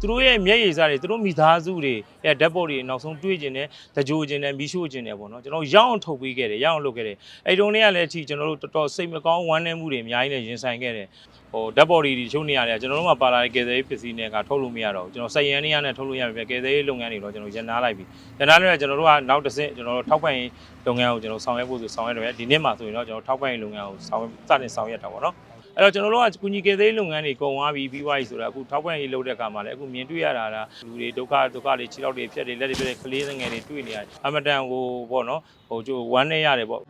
သူတို့ရဲ့မျက်ရည်စားတွေသူတို့မိသားစုတွေရဲ့ဓာတ်ပေါ်တွေနောက်ဆုံးတွေးကျင်တယ်တကြိုကျင်တယ်မီးရှို့ကျင်တယ်ပေါ့နော်ကျွန်တော်တို့ရောက်အောင်ထုတ်ပေးခဲ့တယ်ရောက်အောင်လုပ်ခဲ့တယ်အဲ့တုန်းတွေကလည်းအထိကျွန်တော်တို့တော်တော်စိတ်မကောင်းဝမ်းနည်းမှုတွေအများကြီးနဲ့ရင်ဆိုင်ခဲ့တယ်ဟိုဓာတ်ပေါ်တွေဒီချုပ်နေရတယ်ကျွန်တော်တို့မှပါလာတဲ့ကယ်ဆယ်ရေးပစ္စည်းတွေကထုတ်လို့မရတော့ဘူးကျွန်တော်စက်ရန်နေရနဲ့ထုတ်လို့ရပြီကယ်ဆယ်ရေးလုပ်ငန်းတွေတော့ကျွန်တော်ရန်နာလိုက်ပြီရန်နာလို့ကျွန်တော်တို့ကနောက်တစ်ဆင့်ကျွန်တော်တို့ထောက်ပံ့ရေးလုပ်ငန်းကိုကျွန်တော်ဆောင်ရွက်ဖို့ဆိုဆောင်ရွက်တယ်ဒီနေ့မှဆိုရင်တော့ကျွန်တော်ထောက်ပံ့ရေးလုပ်ငန်းကိုဆောင်ရွက်စတင်ဆောင်ရွက်တာပေါ့နော် အဲ့တော့ကျွန်တော်တို့ကကုညီကယ်သေးလုပ်ငန်းတွေကုန်သွားပြီပြီးသွားပြီဆိုတာအခုထောက်ပံ့ရေးလုပ်တဲ့အခါမှာလည်းအခုမြင်တွေ့ရတာကလူတွေဒုက္ခဒုက္ခတွေခြေထောက်တွေဖြတ်တွေလက်တွေဖြတ်တွေကလေးငယ်တွေတွေ့နေရတယ်အမတန်ကိုပေါ့နော်ဟိုကျိုးဝမ်းနေရတယ်ပေါ့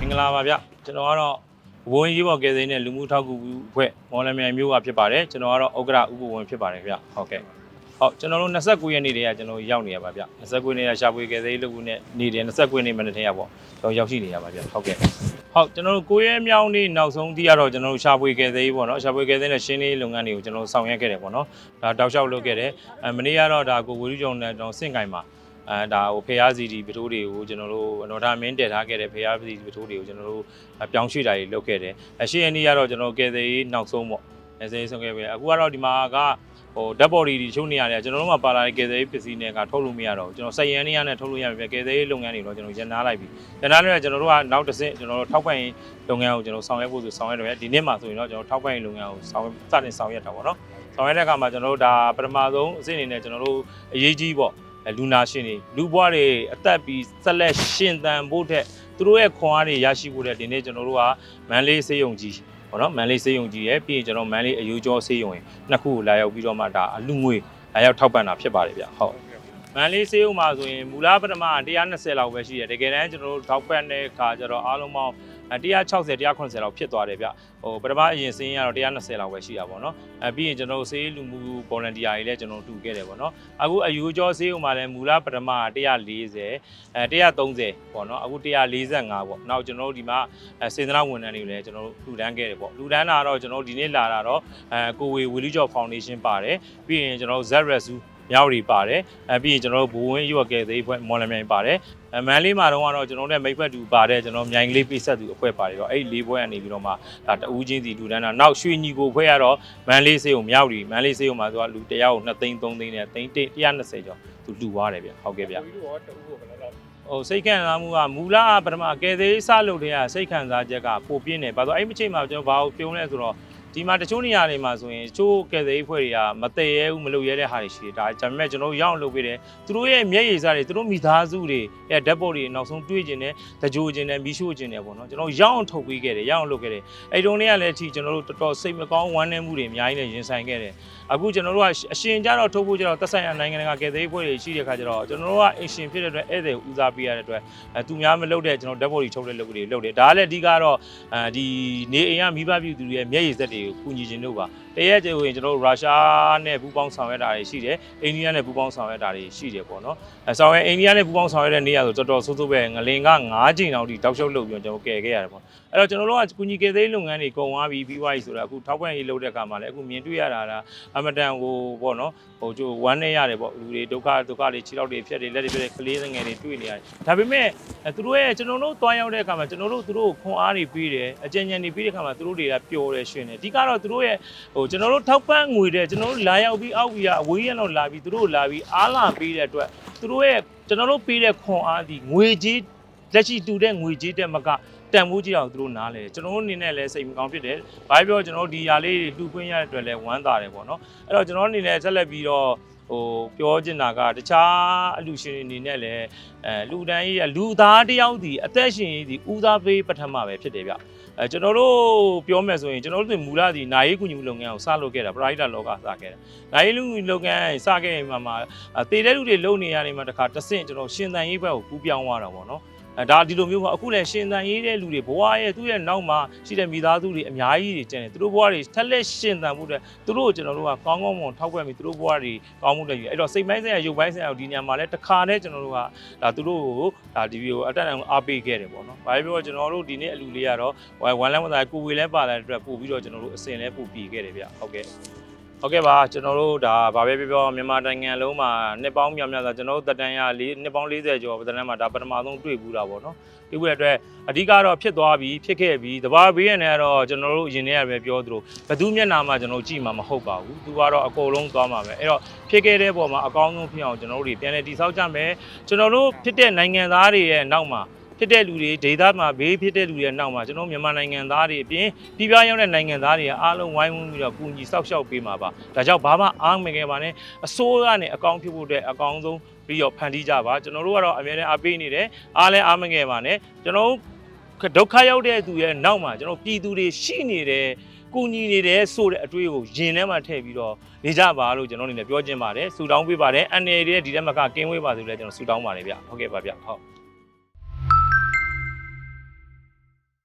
မင်္ဂလာပါဗျကျွန်တော်ကတော့ဝင်းရေးပေါ်ကယ်သေးနဲ့လူမှုထောက်ကူအဖွဲ့မော်လမြိုင်မြို့ကဖြစ်ပါတယ်ကျွန်တော်ကတော့ဥက္ကရာဥပဝင်ဖြစ်ပါတယ်ဗျဟုတ်ကဲ့ ဟုတ်ကျွန်တော်တို့29ရက်နေ့တည်းကကျွန်တော်တို့ရောက်နေရပါဗျ29ရက်နေ့ကရှာဖွေကယ်ဆယ်ရေးလုပ်ခုနဲ့နေတယ်29ရက်နေ့မှတည်းကပေါ့ကျွန်တော်ရောက်ရှိနေရပါဗျဟုတ်ကဲ့ဟုတ်ကျွန်တော်တို့9ရက်မြောက်နေ့နောက်ဆုံးထိကတော့ကျွန်တော်တို့ရှာဖွေကယ်ဆယ်ရေးပေါ့နော်ရှာဖွေကယ်ဆယ်နဲ့ရှင်းလေးလုပ်ငန်းတွေကိုကျွန်တော်တို့ဆောင်ရွက်ခဲ့တယ်ပေါ့နော်ဒါတောက်လျှောက်လုပ်ခဲ့တယ်အဲမနေ့ကတော့ဒါကိုဝီလူကျော်နဲ့ကျွန်တော်စင့်ကင်မှာအဲဒါဟိုဖျားစီဒီပတိုးတွေကိုကျွန်တော်တို့အနော်ဒါမင်းတည်ထားခဲ့တဲ့ဖျားစီဒီပတိုးတွေကိုကျွန်တော်တို့ပြောင်းရွှေ့တာတွေလုပ်ခဲ့တယ်အရှိရက်နေ့ကတော့ကျွန်တော်ကယ်ဆယ်ရေးနောက်ဆုံးပေါ့ကယ် ဆယ်ရေးဆုံးခဲ့ပြီအခုကတော့ဒီမှာကဟိုဓာတ်ပေါ်တွေဒီချုပ်နေရတယ်ကျွန်တော်တို့မှပါလာတဲ့ကယ်ဆယ်ရေးပစ္စည်းတွေကထုတ်လို့မရတော့ဘူးကျွန်တော်စက်ရန်နေရနဲ့ထုတ်လို့ရပြီကယ်ဆယ်ရေးလုပ်ငန်းတွေတော့ကျွန်တော်ရန်နာလိုက်ပြီရန်နာလို့ကျွန်တော်တို့ကနောက်တစ်ဆင့်ကျွန်တော်တို့ထောက်ပံ့ရေးလုပ်ငန်းကိုကျွန်တော်ဆောင်ရွက်ဖို့ဆိုဆောင်ရွက်တယ်ဒီနေ့မှဆိုရင်တော့ကျွန်တော်ထောက်ပံ့ရေးလုပ်ငန်းကိုဆောင်စတင်ဆောင်ရွက်တာပေါ့နော်ဆောင်ရွက်တဲ့အခါမှာကျွန်တော်တို့ဒါပထမဆုံးအဆင့်အနေနဲ့ကျွန်တော်တို့အရေးကြီးပေါ့လူနာရှင်တွေလူဘွားတွေအသက်ပြီးဆက်လက်ရှင်သန်ဖို့တဲ့သူတို့ရဲ့ခွန်အားတွေရရှိဖို့တဲ့ဒီနေ့ကျွန်တော်တို့ကမန်လေးစေယုံကြီး ပေါ့နော်မန်လေးစေယုံကြီးရဲ့ပြီးရင်ကျွန်တော်မန်လေးအယူကျော်စေယုံရင်နှစ်ခုကိုလာရောက်ပြီးတော့မှဒါအလူငွေလာရောက်ထောက်ပံ့တာဖြစ်ပါတယ်ဗျဟုတ်မန်လေးစေယုံမှာဆိုရင်မူလပထမ120လောက်ပဲရှိတယ်တကယ်တမ်းကျွန်တော်တို့ထောက်ပံ့တဲ့အခါကျတော့အားလုံးပေါင်း 160 190လောက်ဖြစ်သွားတယ်ဗျဟိုပထမအရင်စင်းကတော့120လောက်ပဲရှိတာပေါ့နော်အဲပြီးရင်ကျွန်တော်တို့စေးလူမှု volunteer တွေလည်းကျွန်တော်တို့တူခဲ့တယ်ပေါ့နော်အခုအယူကျော်စေးဥမှာလည်းမူလပထမ140အဲ130ပေါ့နော်အခု145ပေါ့နောက်ကျွန်တော်တို့ဒီမှာအဲစေတနာဝန်ထမ်းတွေကိုလည်းကျွန်တော်တို့လူတန်းခဲ့တယ်ပေါ့လူတန်းတာတော့ကျွန်တော်တို့ဒီနေ့လာတာတော့အဲကိုဝေဝီလူကျော်ဖောင်ဒေးရှင်းပါတယ်ပြီးရင်ကျွန်တော်တို့ Z Resu မြောက်တွေပါတယ်အဲပြီးရင်ကျွန်တော်တို့ဘိုးဝင်းရွက်ကယ်သေးဖွဲ့မော်လမြိုင်ပါတယ်အမန်လေးမှာတော့ကတော့ကျွန်တော်တို့နဲ့မိတ်ဖက်တူပါတယ်ကျွန်တော်မြိုင်ကလေးပိတ်ဆက်သူအဖွဲ့ပါတယ်တော့အဲ့ဒီလေးဘွဲကနေပြီးတော့မှဒါတဦးချင်းစီလူတန်းတာနောက်ရွှေညီကိုဖွဲ့ရတော့မန်လေးစေးကိုမြောက်တွေမန်လေးစေးကိုမှာသူကလူတယောက်ကို2သိန်း3သိန်းနဲ့သိန်း120ကျော်သူလူသွားတယ်ဗျဟုတ်ကဲ့ဗျဒီလိုတော့တူဖို့ဘယ်လောက်ဟိုစိတ်ခံစားမှုကမူလပထမကယ်သေးစလုပ်တဲ့ကစိတ်ခံစားချက်ကပိုပြင်းတယ်ဘာလို့အဲ့မချိန်မှာကျွန်တော်ဘာကိုပြုံးလဲဆိုတော့ ဒီမှာတချို့နေရာတွေမှာဆိုရင်ချိုးကယ်သေးဖွဲ့တွေကမတည့်ရဲဘူးမလုပ်ရဲတဲ့ဟာတွေရှိတယ်ဒါဒါပေမဲ့ကျွန်တော်ရောက်အောင်လုပ်ပေးတယ်သူတို့ရဲ့မျက်ရည်စားတွေသူတို့မိသားစုတွေရဲ့ဓာတ်ပေါ်တွေနောက်ဆုံးတွေးကျင်တယ်တကြိုကျင်တယ်မီးရှို့ကျင်တယ်ပေါ့နော်ကျွန်တော်ရောက်အောင်ထုတ်ပေးခဲ့တယ်ရောက်အောင်လုပ်ခဲ့တယ်အဲ့တုန်းတွေကလည်းအထိကျွန်တော်တို့တော်တော်စိတ်မကောင်းဝမ်းနည်းမှုတွေအများကြီးနဲ့ရင်ဆိုင်ခဲ့တယ်အခုကျွန်တော်တို့ကအရှင်ကြတော့ထုတ်ဖို့ကြတော့သက်ဆိုင်ရာနိုင်ငံတကာကယ်သေးဖွဲ့တွေရှိတဲ့ခါကျတော့ကျွန်တော်တို့ကအရှင်ဖြစ်တဲ့အတွက်ဧည့်သည်ဦးစားပေးရတဲ့အတွက်အဲသူများမလုပ်တဲ့ကျွန်တော်ဓာတ်ပေါ်တွေထုတ်တဲ့လုပ်တွေလုပ်တယ်ဒါကလည်းအဓိကတော့အဲဒီနေအိမ်ကမိဘပြည်သူတွေရဲ့မျက်ရည်သက်တွေကိုကူညီခြင်းတို့ပါတရက်ကျရင်ကျွန်တော်တို့ရုရှားနဲ့ပူးပေါင်းဆောင်ရွက်တာတွေရှိတယ်အိန္ဒိယနဲ့ပူးပေါင်းဆောင်ရွက်တာတွေရှိတယ်ပေါ့နော်အဲဆောင်ရွက်အိန္ဒိယနဲ့ပူးပေါင်းဆောင်ရွက်တဲ့နေရာဆိုတော်တော်ဆိုးဆိုးပဲငလင်က9ချိန်တောင်ထိတောက်လျှောက်လုပ်ပြီးတော့ကျွန်တော်ကယ်ခဲ့ရတယ်ပေါ့အဲ့တော့ကျွန်တော်တို့ကကူညီကယ်သေးလုပ်ငန်းတွေကုန်သွားပြီပြီးသွားပြီဆိုတာအခုထောက်ပံ့ရေးလုပ်တဲ့အခါမှာလည်းအခုမြင်တွေ့ရတာကအမတန်ကိုပေါ့နော်ဟိုကျိုးဝမ်းနေရတယ်ပေါ့လူတွေဒုက္ခဒုက္ခတွေခြေထောက်တွေဖြတ်တွေလက်တွေဖြတ်တွေကလေးငယ်တွေတွေ့နေရတယ်ဒါပေမဲ့အဲသူတို့ရဲ့ကျွန်တော်တို့တွားရောက်တဲ့အခါမှာကျွန်တော်တို့သူတို့ကိုခွန်အားတွေပေးတယ်အကြံဉာဏ်တွေပေးတဲ့အခါမှာသူတို့တွေကပျော်တယ်ရှင်တယ်အဓိကတော့သူတို့ရဲ့ဟိုကျွန်တော်တို့ထောက်ပံ့ငွေတဲ့ကျွန်တော်တို့လာရောက်ပြီးအောက်ပြီးအဝေးရတော့လာပြီးသူတို့လာပြီးအားလာပေးတဲ့အတွက်သူတို့ရဲ့ကျွန်တော်တို့ပေးတဲ့ခွန်အားဒီငွေကြီးလက်ရှိတူတဲ့ငွေကြီးတဲ့မကတန်ဖိုးကြီးအောင်သူတို့နားလဲကျွန်တော်တို့အနေနဲ့လည်းစိတ်မကောင်းဖြစ်တယ်။ဘာပြောကျွန်တော်တို့ဒီຢာလေးတွေလှူခွင့်ရတဲ့အတွက်လည်းဝမ်းသာတယ်ပေါ့နော်။အဲ့တော့ကျွန်တော်အနေနဲ့ဆက်လက်ပြီးတော့ဟိုပြောချင်တာကတခြားအလူရှင်တွေအနေနဲ့လည်းအဲလူတန်းကြီးကလူသားတယောက်ဒီအသက်ရှင်ရေးဒီဦးစားပေးပထမပဲဖြစ်တယ်ဗျ အဲကျွန်တော်တို့ပြောမယ်ဆိုရင်ကျွန်တော်တို့မူလဒီနိုင်ရေးကုညီမှုလုပ်ငန်းကိုစလုပ်ခဲ့တာပရိုက်တာလောကစခဲ့တာနိုင်ရေးလူမှုလုပ်ငန်းစခဲ့ရင်မှမှတည်တဲ့လူတွေလုံနေရနေမှာတခါတဆင့်ကျွန်တော်ရှင်သန်ရေးဘက်ကိုကူးပြောင်းသွားတာပေါ့နော် အဲဒါဒီလိုမျိုးပေါ့အခုလည်းရှင်သန်ရေးတဲ့လူတွေဘဝရဲ့သူ့ရဲ့နောက်မှာရှိတဲ့မိသားစုတွေအများကြီးတွေကျန်တယ်သူတို့ဘဝတွေထက်လက်ရှင်သန်မှုတဲ့သူတို့ကိုကျွန်တော်တို့ကကောင်းကောင်းမွန်ထောက်ပံ့ပြီးသူတို့ဘဝတွေကောင်းမှုတဲ့ယူအဲ့တော့စိတ်ပိုင်းဆိုင်ရာရုပ်ပိုင်းဆိုင်ရာကိုဒီညမှာလဲတခါနဲ့ကျွန်တော်တို့ကဒါသူတို့ကိုဒါဒီဗီကိုအတက်အတန်အားပေးခဲ့တယ်ပေါ့နော်။ဘာဖြစ်လို့ကျွန်တော်တို့ဒီနေ့အလူလေးကတော့ဝမ်လန်းဝသားကိုဝေလဲပါလာတဲ့အတွက်ပို့ပြီးတော့ကျွန်တော်တို့အစင်လဲပို့ပြီးခဲ့တယ်ဗျ။ဟုတ်ကဲ့။ ဟုတ်ကဲ့ပါကျွန်တော်တို့ဒါဗာပဲပြောပြောမြန်မာနိုင်ငံလုံးမှာနှစ်ပေါင်းများများဆိုကျွန်တော်တို့တက်တန်းရလေးနှစ်ပေါင်း40ကျော်တက်တန်းမှာဒါပထမဆုံးတွေ့ဘူးတာပေါ့နော်တွေ့ဘူးတဲ့အတွက်အဓိကတော့ဖြစ်သွားပြီဖြစ်ခဲ့ပြီတဘာဘေးရနေကတော့ကျွန်တော်တို့အရင်တည်းကပဲပြောသလိုဘယ်သူမျက်နှာမှကျွန်တော်ကြည့်မှာမဟုတ်ပါဘူးသူကတော့အကုန်လုံးသွားမှာပဲအဲ့တော့ဖြစ်ခဲ့တဲ့ပုံမှာအကောင်းဆုံးဖြစ်အောင်ကျွန်တော်တို့တွေပြန်လည်တည်ဆောက်ကြမယ်ကျွန်တော်တို့ဖြစ်တဲ့နိုင်ငံသားတွေရဲ့နောက်မှာ ဖြစ်တဲ့လူတွေဒေသမှာဘေးဖြစ်တဲ့လူတွေရဲ့နောက်မှာကျွန်တော်မြန်မာနိုင်ငံသားတွေအပြင်ပြည်ပရောက်တဲ့နိုင်ငံသားတွေကအားလုံးဝိုင်းဝန်းပြီးတော့ကူညီဆောက်ရှောက်ပေးမှာပါဒါကြောင့်ဘာမှအားမငယ်ပါနဲ့အစိုးရနဲ့အကောင့်ဖြစ်ဖို့အတွက်အကောင်းဆုံးပြီးတော့ဖန်တီးကြပါကျွန်တော်တို့ကတော့အများနဲ့အားပေးနေတယ်အားလည်းအားမငယ်ပါနဲ့ကျွန်တော်တို့ဒုက္ခရောက်တဲ့သူရဲ့နောက်မှာကျွန်တော်ပြည်သူတွေရှိနေတယ်ကူညီနေတယ်ဆိုတဲ့အတွေ့အကိုရင်ထဲမှာထည့်ပြီးတော့နေကြပါလို့ကျွန်တော်အနေနဲ့ပြောချင်ပါတယ်ဆူတောင်းပေးပါတယ်အနေနဲ့ဒီတက်မကကင်းဝေးပါဆိုလဲကျွန်တော်ဆူတောင်းပါတယ်ဗျဟုတ်ကဲ့ပါဗျဟုတ်